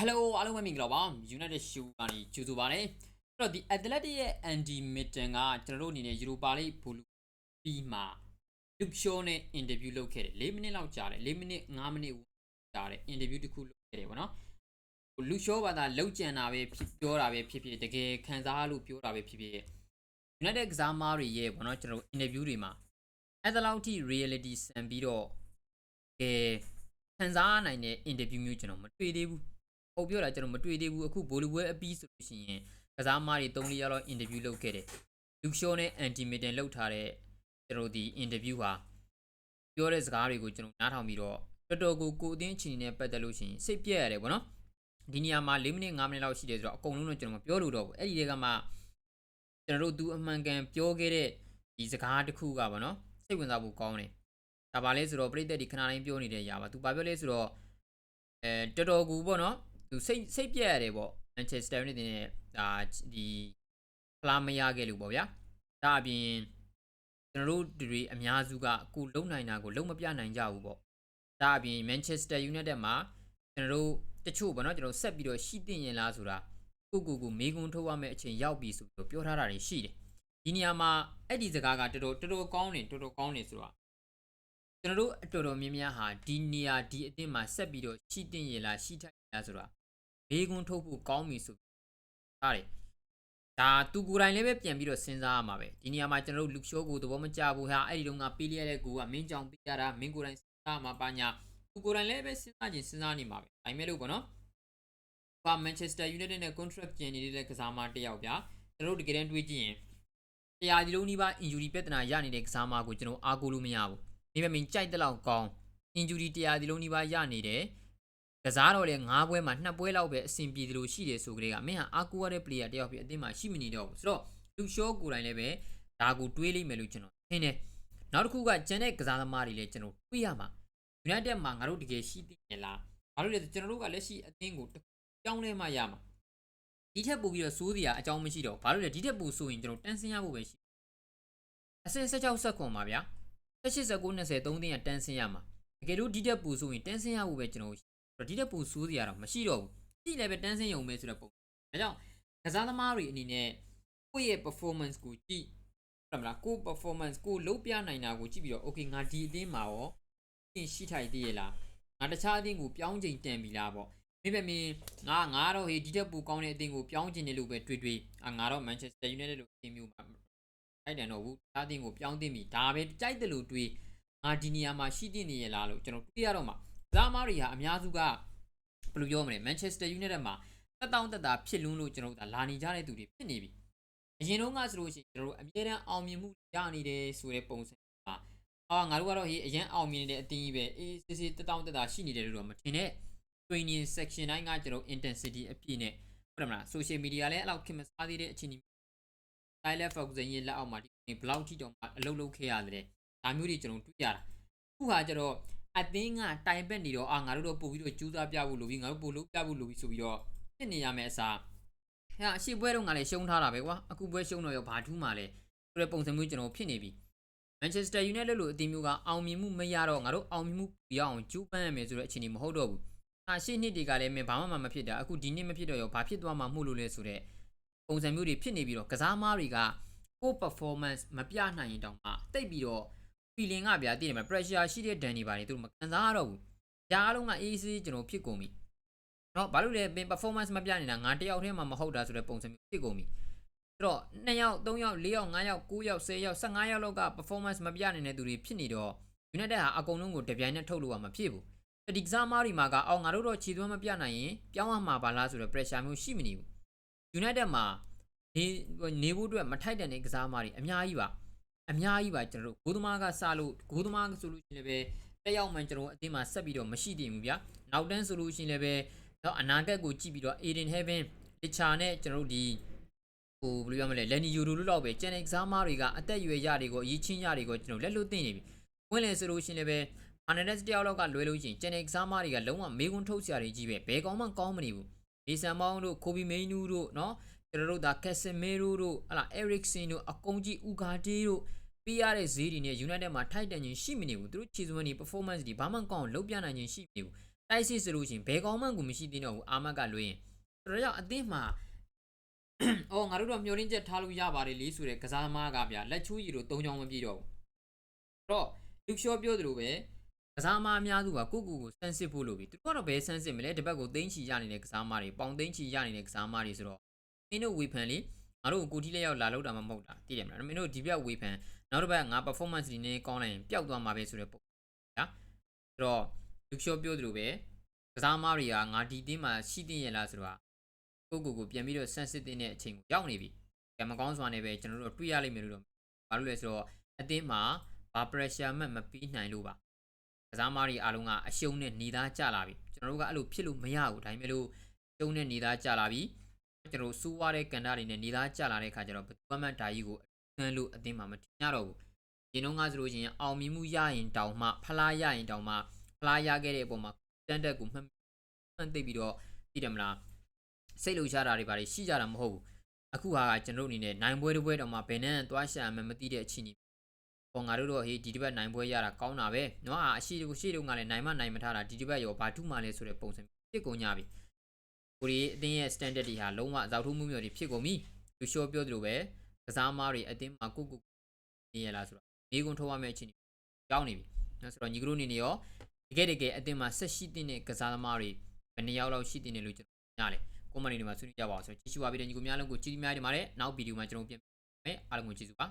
Hello အားလုံးပဲမင်္ဂလာပါ United Show ကနေကြိုဆိုပါရစေအဲ့တော့ဒီ Athletic ရဲ့ Andy Mitten ကကျွန်တော်တို့အနေနဲ့ Europa League ဘူလူပြီးမှာ Luke Shaw နဲ့ interview လုပ်ခဲ့တယ်4မိနစ်လောက်ကြာတယ်4မိနစ်5မိနစ်ကြာတယ် interview တစ်ခုလုပ်ခဲ့တယ်ဗောနော် Luke Shaw ဘာသာလောက်ကြံတာပဲဖြစ်ပြောတာပဲဖြစ်ဖြစ်တကယ်ခံစားလို့ပြောတာပဲဖြစ်ဖြစ် United ကစားမားတွေရဲ့ဗောနော်ကျွန်တော်တို့ interview တွေမှာအဲ့ဒါလောက်ထိ reality ဆန်ပြီးတော့ကဲခံစားနိုင်တဲ့ interview မျိုးကျွန်တော်မတွေ့သေးဘူး ဟုတ်ပြောတာကျွန်တော်မတွေ့သေးဘူးအခုဘိုလီပွဲအပြီးဆိုလို့ရှိရင်ကစားမားတွေ3-4ရက်လောက်အင်တာဗျူးလုပ်ခဲ့တယ်လူရှောနဲ့အန်တီမီတန်လုပ်ထားတဲ့ကျွန်တော်ဒီအင်တာဗျူးဟာပြောတဲ့စကားတွေကိုကျွန်တော်နားထောင်ပြီးတော့တော်တော်ကိုကိုအသင်းချီနဲ့ပတ်သက်လို့ရှိရင်စိတ်ပြက်ရတယ်ဗောနော်ဒီနေရာမှာ4မိနစ်5မိနစ်လောက်ရှိတယ်ဆိုတော့အကုန်လုံးတော့ကျွန်တော်မပြောလို့တော့ဘူးအဲ့ဒီတွေကမှကျွန်တော်တို့သူအမှန်ကန်ပြောခဲ့တဲ့ဒီစကားတစ်ခုကဗောနော်စိတ်ဝင်စားဖို့ကောင်းတယ်ဒါပါလဲဆိုတော့ပြည်သက်ဒီခဏတိုင်းပြောနေတဲ့အရာပါသူဘာပြောလဲဆိုတော့အဲတော်တော်ကူဗောနော် သူစိတ်စိတ်ပြက်ရတယ်ပေါ့မန်ချက်စတာယူနိုက်တက်နဲ့ဒါဒီဖလားမရခဲ့လို့ပေါ့ဗျာဒါအပြင်ကျွန်တော်တို့တွေအများစုကကိုလုံနိုင်တာကိုလုံမပြနိုင်ကြဘူးပေါ့ဒါအပြင်မန်ချက်စတာယူနိုက်တက်မှာကျွန်တော်တို့တချို့ပေါ့နော်ကျွန်တော်ဆက်ပြီးတော့ရှိတင်ရင်လားဆိုတာကိုကိုကိုမေးခွန်းထုတ်ရမယ့်အချိန်ရောက်ပြီဆိုပြီးတော့ပြောထားတာတွေရှိတယ်ဒီနေရာမှာအဲ့ဒီစကားကတော်တော်တော်တော်ကောင်းတယ်တော်တော်ကောင်းတယ်ဆိုတာကျွန်တော်တို့အတော်တော်များများဟာဒီနေရာဒီအတင်းမှာဆက်ပြီးတော့ရှိတင်ရင်လားရှိထိုက်ရင်လားဆိုတာ ဘေးကွန်းထုတ်ဖို့ကောင်းပြီဆိုဟာတယ်ဒါသူကိုယ်တိုင်လည်းပဲပြန်ပြီးတော့စဉ်းစားရမှာပဲဒီနေရာမှာကျွန်တော်တို့လူရှိုးကိုသဘောမကျဘူးဟာအဲ့ဒီတော့ငါပေးလိုက်ရတဲ့ကိုကမင်းကြောင်ပေးရတာမင်းကိုယ်တိုင်စဉ်းစားမှာပါညာသူကိုယ်တိုင်လည်းပဲစဉ်းစားခြင်းစဉ်းစားနေမှာပဲဒါပေမဲ့လို့ပေါ့နော်ပါမန်ချက်စတာယူနိုက်တက်နဲ့ contract ကျင်နေတဲ့ကစားမတစ်ယောက်ဗျာကျွန်တော်တို့တကယ်တမ်းတွေးကြည့်ရင်တရားဒီလုံးနီးပါး injury ပြဿနာရနေတဲ့ကစားမကိုကျွန်တော်အားကိုးလို့မရဘူးဒီမဲ့မင်းကြိုက်တဲ့လောက်ကောင်း injury တရားဒီလုံးနီးပါးရနေတယ် ကစားတော့လေ9ပွဲမှာ2ပွဲလောက်ပဲအဆင်ပြေတယ်လို့ရှိတယ်ဆိုကြတဲ့ကမင်းဟာအာကူရတဲ့ player တယောက်ဖြစ်အသင်းမှာရှိမနေတော့ဘူးဆိုတော့လူရှောကိုယ်တိုင်လည်းပဲဒါကိုတွေးလိမ့်မယ်လို့ကျွန်တော်ထင်တယ်နောက်တစ်ခုကကျန်တဲ့ကစားသမားတွေလည်းကျွန်တော်တွေးရမှာ United မှာငါတို့တကယ်ရှိသိနေလားငါတို့လည်းကျွန်တော်တို့ကလက်ရှိအသင်းကိုကြောင်းလဲမှရမှာဒီထက်ပိုပြီးတော့စိုးစရာအကြောင်းမရှိတော့ဘာလို့လဲဒီထက်ပိုဆိုရင်ကျွန်တော်တန်းစင်းရဖို့ပဲရှိအဆင့်16ဆက်ခွန်ပါဗျာ18 19 20 3တင်းကတန်းစင်းရမှာတကယ်လို့ဒီထက်ပိုဆိုရင်တန်းစင်းရဖို့ပဲကျွန်တော် တော့ဒီတက်ပူဆိုးစရာတော့မရှိတော့ဘူးကြည့်လည်းပဲတန်းစင်းယုံပဲဆိုတဲ့ပုံဒါကြောင့်ကစားသမားတွေအနေနဲ့ကိုယ့်ရဲ့ performance ကိုကြည့်ဟုတ်မလားကိုယ့် performance ကိုလုံးပြနိုင်တာကိုကြည့်ပြီးတော့ okay ငါဒီအသင်းမှာရောပြင်ရှိထိုက်သေးရဲ့လားငါတခြားအသင်းကိုပြောင်းချိန်တန်ပြီလားပေါ့မိပဲမင်းငါငါတော့ဟေးဒီတက်ပူကောင်းတဲ့အသင်းကိုပြောင်းချင်တယ်လို့ပဲတွေးတွေးအာငါတော့ Manchester United လို့အသင်းမျိုးမှာတိုက်တယ်တော့ဘူးတခြားအသင်းကိုပြောင်းတင်ပြီဒါပဲကြိုက်တယ်လို့တွေးငါဒီနေရာမှာရှိတင်နေရလားလို့ကျွန်တော်တွေးရတော့မှာ ကစားသမားတွေဟာအများစုကဘယ်လိုပြောမလဲမန်ချက်စတာယူနိုက်တက်မှာတက်တောင့်တက်တာဖြစ်လွန်းလို့ကျွန်တော်တို့ဒါလာနေကြတဲ့သူတွေဖြစ်နေပြီအရင်တုန်းကဆိုလို့ရှိရင်ကျွန်တော်တို့အမြဲတမ်းအောင်မြင်မှုရနေတယ်ဆိုတဲ့ပုံစံပါအာငါတို့ကတော့ဟေးအရင်အောင်မြင်နေတဲ့အတင်းကြီးပဲအေးစစ်စစ်တက်တောင့်တက်တာရှိနေတယ်လို့တော့မထင်နဲ့ training section တိုင်းကကျွန်တော် intensity အပြည့်နဲ့ဟုတ်တယ်မလား social media လည်းအဲ့လောက်ခင်မစားသေးတဲ့အချိန်ကြီး Tyler Ferguson ရဲ့လက်အောက်မှာဒီဘလောက်ထိတောင်မှအလုပ်လုပ်ခဲ့ရတယ်ဒါမျိုးတွေကျွန်တော်တွေ့ရတာခုဟာကျတော့ အသင်းကတိုင်ပက်နေတော့အာငါတို့တော့ပို့ပြီးတော့ကျူးစားပြဖို့လိုပြီးငါတို့ပို့လို့ပြဖို့လိုပြီးဆိုပြီးတော့ဖြစ်နေရမယ်အစားဟဲ့အရှိပွဲတော့ငါလည်းရှုံးထားတာပဲကွာအခုပွဲရှုံးတော့ရောဘာထူးမှလဲဆိုတဲ့ပုံစံမျိုးကျွန်တော်ဖြစ်နေပြီ Manchester United လို့အသင်းမျိုးကအောင်မြင်မှုမရတော့ငါတို့အောင်မြင်မှုပြအောင်ကျူးပန်းရမယ်ဆိုတဲ့အခြေအနေမဟုတ်တော့ဘူးအာရှေ့နှစ်တွေကလည်းမင်းဘာမှမဖြစ်တာအခုဒီနှစ်မဖြစ်တော့ရောဘာဖြစ်သွားမှမှုလို့လဲဆိုတဲ့ပုံစံမျိုးတွေဖြစ်နေပြီးတော့ကစားမားတွေကကို performance မပြနိုင်ရင်တောင်မှတိတ်ပြီးတော့ feeling ကဗျာတည်တယ်မှာ pressure ရှိတဲ့ဒဏ်တွေပါတယ်သူတို့မခံစားရတော့ဘူး။ကြားလုံးကအေးဆေးကျွန်တော်ဖြစ်ကုန်ပြီ။နော်ဘာလို့လဲပင် performance မပြနေတာငါတယောက်တည်းမှမဟုတ်တာဆိုတဲ့ပုံစံမျိုးဖြစ်ကုန်ပြီ။အဲ့တော့2ယောက်3ယောက်4ယောက်5ယောက်9ယောက်10ယောက်15ယောက်လောက်က performance မပြနိုင်တဲ့သူတွေဖြစ်နေတော့ United ဟာအကုန်လုံးကိုတပြိုင်နက်ထုတ်လို့ကမဖြစ်ဘူး။ဒီကစားမားတွေမှာကအော်ငါတို့တော့ခြေသွမ်းမပြနိုင်ရင်ပြောင်းရမှာပါလားဆိုတဲ့ pressure မျိုးရှိမနေဘူး။ United မှာနေနေဖို့အတွက်မထိုက်တန်တဲ့ကစားမားတွေအများကြီးပါ။ အများကြီးပါကျွန်တော်တို့ဂိုးသမားကစလို့ဂိုးသမားဆိုလို့ရှိရင်လည်းပဲတက်ရောက်မှန်ကျွန်တော်အသင်းမှာဆက်ပြီးတော့မရှိတည်ဘူးဗျာနောက်တန်းဆိုလို့ရှိရင်လည်းပဲတော့အနာဂတ်ကိုကြည့်ပြီးတော့ Aiden Heaven တခြားနဲ့ကျွန်တော်တို့ဒီဟိုဘယ်လိုပြောမလဲလန်နီယူရိုလို့လောက်ပဲကျန်တဲ့ကစားမားတွေကအသက်အရွယ်ရတွေကိုအရေးချင်းရတွေကိုကျွန်တော်လက်လွတ်သိနေပြီဝင်လဲဆိုလို့ရှိရင်လည်းပဲအာနဒက်စ်တယောက်လောက်ကလွဲလို့ရှိရင်ကျန်တဲ့ကစားမားတွေကလုံးဝမေးခွန်းထုတ်စရာတွေကြီးပဲဘယ်ကောင်းမှကောင်းမနေဘူးဒီဆန်မောင်းတို့ခိုဘီမိန်နူးတို့နော် ကျွန်တော်တို့ဒါ Casemiro တို့ဟလာ Eriksen တို့အကုန်ကြီး Ugarte တို့ပေးရတဲ့ဈေးတွေနဲ့ United မှာထိုက်တန်ခြင်းရှိမနေဘူးသူတို့ခြေစွမ်းတွေ performance တွေဘာမှကောင်းအောင်လုပ်ပြနိုင်ခြင်းရှိမနေဘူးတိုက်စစ်ဆိုလို့ရှိရင်ဘယ်ကောင်မှကိုမရှိသေးတော့ဘူးအာမတ်ကလွှဲရင်ဆိုတော့ကြောင့်အသင်းမှာအော်ငါတို့တော့မျောရင်းချက်ထားလို့ရပါတယ်လေဆိုတဲ့ကစားသမားကဗျာလက်ချိုးရည်တို့၃ချောင်းမပြည့်တော့ဘူးအဲ့တော့လူရှော့ပြောသလိုပဲကစားသမားအများစုကကိုယ့်ကိုယ်ကိုစမ်းစစ်ဖို့လိုပြီသူတို့ကတော့ဘယ်စမ်းစစ်မလဲတစ်ပတ်ကိုသိန်းချီရနေတဲ့ကစားသမားတွေပေါင်သိန်းချီရနေတဲ့ကစားသမားတွေဆိုတော့မ င်းတို့ဝေဖန်လေငါတို့ကိုကိုတီးလက်ရောက်လာလောက်တာမှမဟုတ်တာသိတယ်မလားမင်းတို့ဒီဘက်ဝေဖန်နောက်တစ်ပတ်ငါ performance ဒီနေ့ကောင်းလိုက်ရင်ပျောက်သွားမှာပဲဆိုတဲ့ပုံဗျာဆိုတော့လူရှော့ပြောသလိုပဲကစားသမားတွေကငါဒီတင်းမှာရှိသိရလားဆိုတော့ကိုယ့်ကိုယ်ကိုပြန်ပြီးတော့ဆန့်စစ်တဲ့အချိန်ကိုရောက်နေပြီ။ကံမကောင်းစွာနဲ့ပဲကျွန်တော်တို့တွေ့ရလိမ့်မယ်လို့တော့ဘာလို့လဲဆိုတော့အသင်းမှာဘာ pressure မှမပြီးနိုင်လို့ပါ။ကစားမားတွေအားလုံးကအရှုံးနဲ့နေသားကြလာပြီ။ကျွန်တော်တို့ကအဲ့လိုဖြစ်လို့မရဘူး။ဒါပေမဲ့လို့ရှုံးနဲ့နေသားကြလာပြီ။ ကျွန်တော်စိုးဝါတဲ့ကန္တာတွေနဲ့နေသားကျလာတဲ့ခါကျတော့ဘယ်သူမှဒါကြီးကိုအနှံလို့အသင်းမှာမထင်ရတော့ဘူးဒီနှုန်းကဆိုလို့ချင်းအောင်မြင်မှုရရင်တောင်မှဖလားရရင်တောင်မှဖလားရခဲ့တဲ့အပေါ်မှာတန်တက်ကိုမှန်မှန်သိပြီးတော့သိတယ်မလားစိတ်လှုပ်ရှားတာတွေပါတွေရှိကြတာမဟုတ်ဘူးအခုဟာကကျွန်တော်အနေနဲ့နိုင်ပွဲတစ်ပွဲတောင်မှဘယ်နဲ့သွားရှာမှမသိတဲ့အချိန်ကြီးပေါ်ငါတို့တော့ဟေးဒီဒီဘက်နိုင်ပွဲရတာကောင်းတာပဲနော်အာအရှိတကူရှိတုန်းကလည်းနိုင်မနိုင်မထားတာဒီဒီဘက်ရောဘာထူးမှလဲဆိုတဲ့ပုံစံဖြစ်ကုန်ကြပြီ။ ကိုရီးအသင်းရဲ့ standard တွေဟာလုံးဝအသာထိုးမှုမျိုးတွေဖြစ်ကုန်ပြီသူရှော့ပြောသလိုပဲကစားမားတွေအသင်းမှာကုကုနေရလားဆိုတော့မိကွန်းထုတ်ရမယ့်အချိန်ကြောင်းနေပြီနော်ဆိုတော့ညီကတို့အနေနဲ့ရောတကယ်တကယ်အသင်းမှာဆက်ရှိတဲ့ကစားသမားတွေဘယ်နှယောက်လောက်ရှိတဲ့လို့ကျွန်တော်ညလဲကွန်မန်တီတွေမှာဆွေးနွေးကြပါအောင်ဆိုတော့ကြည့်ရှုပါပြီးတဲ့ညီကိုများလုံးကိုကြည်များနေပါတယ်နောက်ဗီဒီယိုမှာကျွန်တော်ပြန်မယ်အားလုံးကိုကျေးဇူးပါ